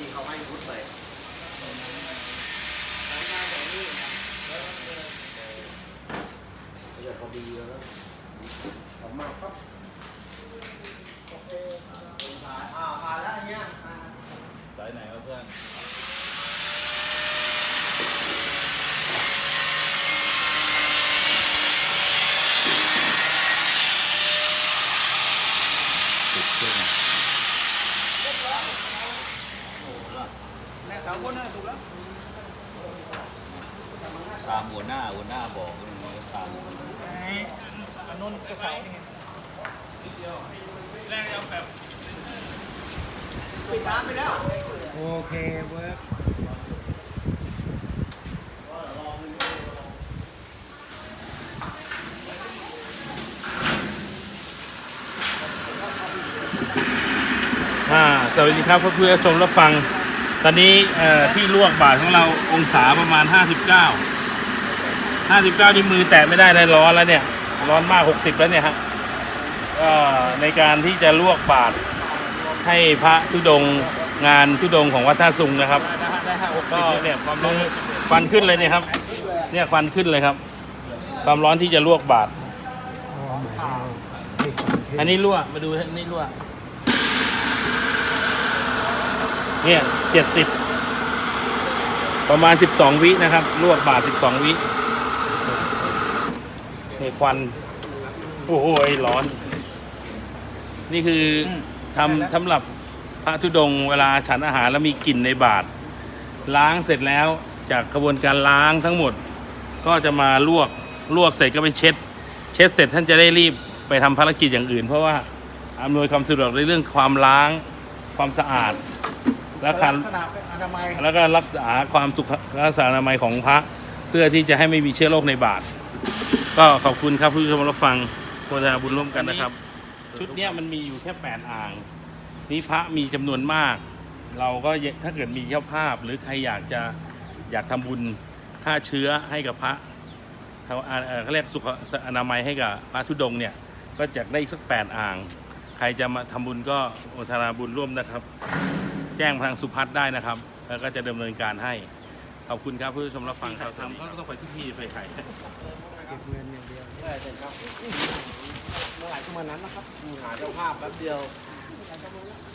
ดีเขาให้พุดเลยเดี๋ยวพอดีแล้วออกมาครับโอเคผ่านอ่าผ่านแล้วเนี้ยสายไหนครับเพื่อน สาวคนน่ะถูกแล้วตามหัวหน้าหัวหน้าบอกอย่างนี้ตามอันนู้นกระเป๋านี่ไงปิดร้านไปแล้ว โอเคเวิร์กอ่าสวัสดีครับเพื่อนๆชมรับฟัง ตอนนี้ที่ลวกบาทของเราองศาประมาณ 59 59ที่มือแตะไม่ได้เลยร้อนแล้วเนี่ย ร้อนมาก 60 แล้วเนี่ยฮะก็ในการที่จะลวกบาทให้พระธุดงค์งานธุดงค์ของวัดท่าซุงนะครับก็เนี่ยความร้อนควันขึ้นเลยเนี่ยครับ เนี่ยควันขึ้นเลยครับ ความร้อนที่จะลวกบาท อันนี้รั่วมาดูนนี้รั่ว เนี่ยเจ็ดสิบประมาณสิบสองวินะครับ ลวกบาทสิบสองวินี่ควัน โอ้โหร้อน นี่คืออทำสำหรับพระธุดงค์เวลาฉันอาหารแล้วมีกลิ่นในบาท ล้างเสร็จแล้วจากกระบวนการล้างทั้งหมด ก็จะมาลวกลวกเสร็จก็ไปเช็ด เช็ดเสร็จท่านจะได้รีบไปทำภารกิจอย่างอื่น เพราะว่าอำนวยความสะดวกในเรื่องความล้างความสะอาด และการขนาดเป็นอนามัยแล้วก็รักษาความสุขรักษาอนามัยของพระเพื่อที่จะให้ไม่มีเชื้อโรคในบาท ก็ขอบคุณครับผู้ชมรับฟังโฆษณาบุญร่วมกันนะครับ ชุดเนี้ยมันมีอยู่แค่แปดอ่างนี่พระมีจำนวนมาก เราก็ถ้าเกิดมีเจ้าภาพ หรือใครอยากจะอยากทำบุญฆ่าเชื้อให้กับพระเขาอ่าเอ่อเขาเรียกสุขอนามัยให้กับพระธุดงค์เนี่ยก็จะได้อีกสักแปดอ่าง ใครจะมาทำบุญก็โอทนาบุญร่วมนะครับ แจ้งทางสุพัฒน์ได้นะครับ แล้วก็จะดำเนินการให้ ขอบคุณครับผู้ชมรับฟังครับทำก็ต้องไปที่พี่ไปไข่เก็บเงินอย่างเดียวได้เลยครับเมื่อไหร่ก็มานั้นนะครับหาเจ้าภาพแป๊บเดียวเออไม่นานเดียวแก้อย่างเดียว